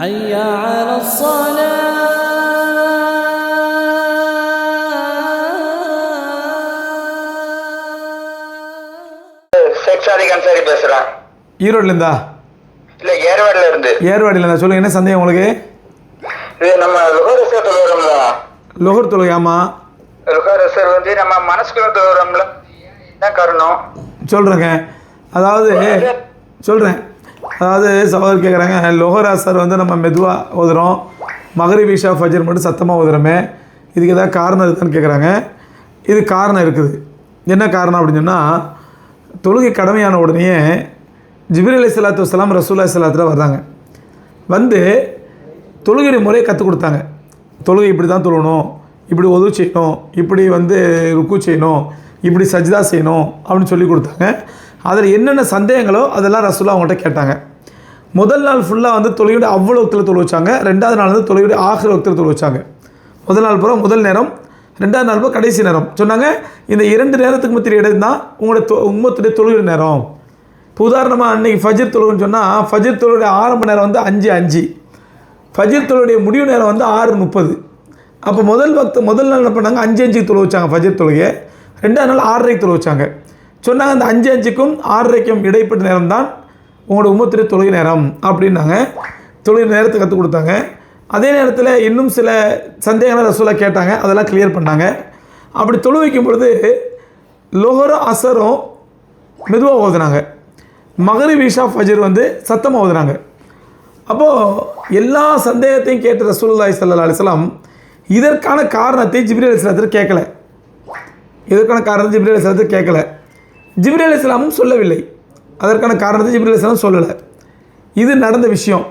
حي على الصلاة ஷேக் சாதிக் அன்சாரி பேசுறேன் ஈரோட்லேருந்தா இல்ல ஏர்வாடில இருந்து ஏர்வாடியிலேருந்தா சொல்லுங்கள் என்ன சந்தேகம் உங்களுக்கு இது நம்ம லுகரசர் தொழுகிறோம்ல லொஹர் தொழுகை ஆமாம் லுகரசர் வந்து நம்ம மனசுக்குள்ள தொழுகிறோம்ல என்ன காரணம் சொல்கிறேங்க அதாவது சொல்கிறேன் அதாவது சகோதரர் கேட்குறாங்க லோகராசர் அசர் வந்து நம்ம மெதுவாக ஓதுறோம். மகரிப் இஷா ஃபஜர் மட்டும் சத்தமாக ஓதுறோமே. இதுக்கு ஏதாவது காரணம் இருக்குதுன்னு கேட்குறாங்க இது காரணம் இருக்குது. என்ன காரணம் அப்படின்னு சொன்னால் தொழுகை கடமையான உடனே ஜிபிர் அலி சலாத்து வலாம் ரசூல்லா சலாத்தில் வர்றாங்க. வந்து தொழுகையுடைய முறையை கற்றுக் கொடுத்தாங்க. தொழுகை இப்படி தான் தொழணும் இப்படி உதவு செய்யணும் இப்படி வந்து ருக்கு செய்யணும் இப்படி சஜ்தா செய்யணும் அப்படின்னு சொல்லி கொடுத்தாங்க. அதில் என்னென்ன சந்தேகங்களோ அதெல்லாம் ரசூலா அவங்கள்ட்ட கேட்டாங்க. முதல் நாள் ஃபுல்லாக வந்து தொழுகையோட அவ்வளோ ஒத்தில் தொழு வச்சாங்க. ரெண்டாவது நாள் வந்து தொழுகையோட ஆகிற ஒத்தில் தொழு வச்சாங்க. முதல் நாள் பூரா முதல் நேரம் ரெண்டாவது நாள் பூரா கடைசி நேரம். சொன்னாங்க இந்த இரண்டு நேரத்துக்கு மத்திய இடம் தான் உங்களோட தொ உம்மத்துடைய தொழுகிற நேரம். இப்போ உதாரணமாக அன்றைக்கி ஃபஜிர் தொழுகுன்னு சொன்னால் ஃபஜிர் தொழுடைய ஆரம்ப நேரம் வந்து அஞ்சு அஞ்சு. ஃபஜிர் தொழுடைய முடிவு நேரம் வந்து ஆறு முப்பது. அப்போ முதல் வக்து முதல் நாள் என்ன பண்ணாங்க? அஞ்சு அஞ்சுக்கு தொழு வச்சாங்க ஃபஜிர் தொழுகையை. ரெண்டாவது நாள் ஆறரைக்கு தொழு வச்சாங்க. சொன்னாங்க அந்த அஞ்சு அஞ்சுக்கும் ஆறரைக்கும் இடைப்பட்ட நேரம் தான் உங்களோட உமத்துடைய தொழுகை நேரம் அப்படின்னாங்க. தொழுகை நேரத்தை கற்றுக் கொடுத்தாங்க. அதே நேரத்தில் இன்னும் சில சந்தேகங்களை ரசூலாக கேட்டாங்க அதெல்லாம் கிளியர் பண்ணாங்க. அப்படி தொழு வைக்கும் பொழுது லோகரும் அசரும் மெதுவாக ஓதுனாங்க. மகரி விஷா ஃபஜர் வந்து சத்தமாக ஓதுனாங்க. அப்போது எல்லா சந்தேகத்தையும் கேட்ட ரசூல்லாய் சல்லா அலிஸ்லாம் இதற்கான காரணத்தை ஜிப்ரி அலிஸ்லாத்தில் கேட்கல. இதற்கான காரணத்தை ஜிப்ரி அலிஸ்லாத்தில் கேட்கல. ஜிப்ரி அலிஸ்லாமும் சொல்லவில்லை. அதற்கான காரணத்தை ஜிப்ரி அலிஸ்லாம் சொல்லலை. இது நடந்த விஷயம்.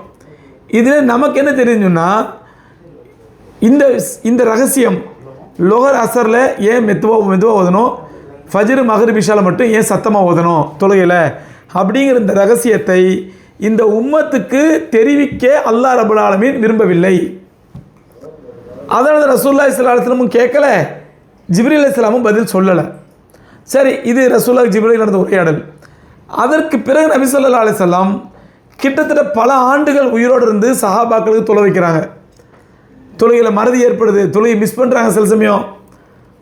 இதில் நமக்கு என்ன தெரிஞ்சுன்னா இந்த இந்த ரகசியம் லோகர் அசரில் ஏன் மெதுவாக மெதுவாக ஓதணும்? ஃபஜ்ரு மகர் விஷால மட்டும் ஏன் சத்தமாக ஓதணும்? தொழுகையில். அப்படிங்கிற இந்த ரகசியத்தை இந்த உம்மத்துக்கு தெரிவிக்க அல்லாஹ் ரபுல் ஆலமீன் விரும்பவில்லை. அதனால் ரசூல்லா இஸ்லாத்திலமும் கேட்கல. ஜிப்ரி இஸ்லாமும் பதில் சொல்லலை. சரி இது ரசூல்லா ஜிப்ரி நடந்த உரையாடல் அதற்கு பிறகு நபி ஸல்லல்லாஹு அலைஹி கிட்டத்தட்ட பல ஆண்டுகள் உயிரோடு இருந்து சஹாபாக்களுக்கு தொலை வைக்கிறாங்க. தொழுகையில் மறதி ஏற்படுது தொழுகை மிஸ் பண்ணுறாங்க சில சமயம்.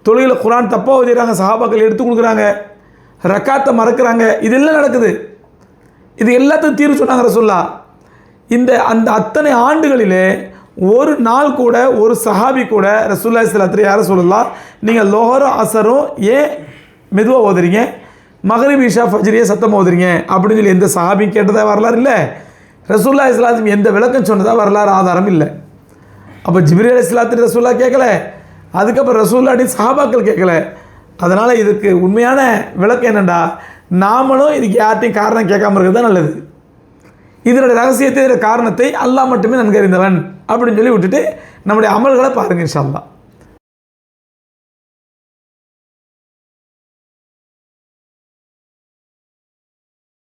தொழுகையில் குரான் தப்பாக ஓதிடுறாங்க சஹாபாக்கள் எடுத்து கொடுக்குறாங்க. ரக்காத்தை மறக்கிறாங்க. இதெல்லாம் நடக்குது. இது எல்லாத்துக்கும் தீர்வு சொன்னாங்க ரசுல்லா இந்த அந்த அத்தனை ஆண்டுகளிலே ஒரு நாள் கூட ஒரு சஹாபி கூட ரசூல்லா இஸ்லாத்திரி யாரை சொல்லலாம் நீங்கள் லோஹரும் அசரும் ஏன் மெதுவாக ஓதுறீங்க. மகரிப் இஷா ஃபஜ்ரியை சத்தம் ஓதுறீங்க. அப்படின்னு சொல்லி எந்த சஹாபியும் கேட்டதாக வரலாறு இல்லை. ரசூல்லா இஸ்லாத்தும் எந்த விளக்கம் சொன்னதாக வரலாறு ஆதாரம் இல்லை. அப்போ ஜிப்ரி அலி இஸ்லாத்து ரசூல்லா கேட்கல அதுக்கப்புறம் ரசூல்லாடி சஹாபாக்கள் கேட்கல அதனால் இதுக்கு உண்மையான விளக்கம் என்னென்னா நாமளும் இதுக்கு யார்ட்டையும் காரணம் கேட்காம இருக்கிறது தான் நல்லது. இதனுடைய ரகசியத்தை காரணத்தை அல்லாஹ் மட்டுமே நன்கறிந்தவன் அப்படின்னு சொல்லி விட்டுட்டு நம்முடைய அமல்களை பாருங்கள் இன்ஷா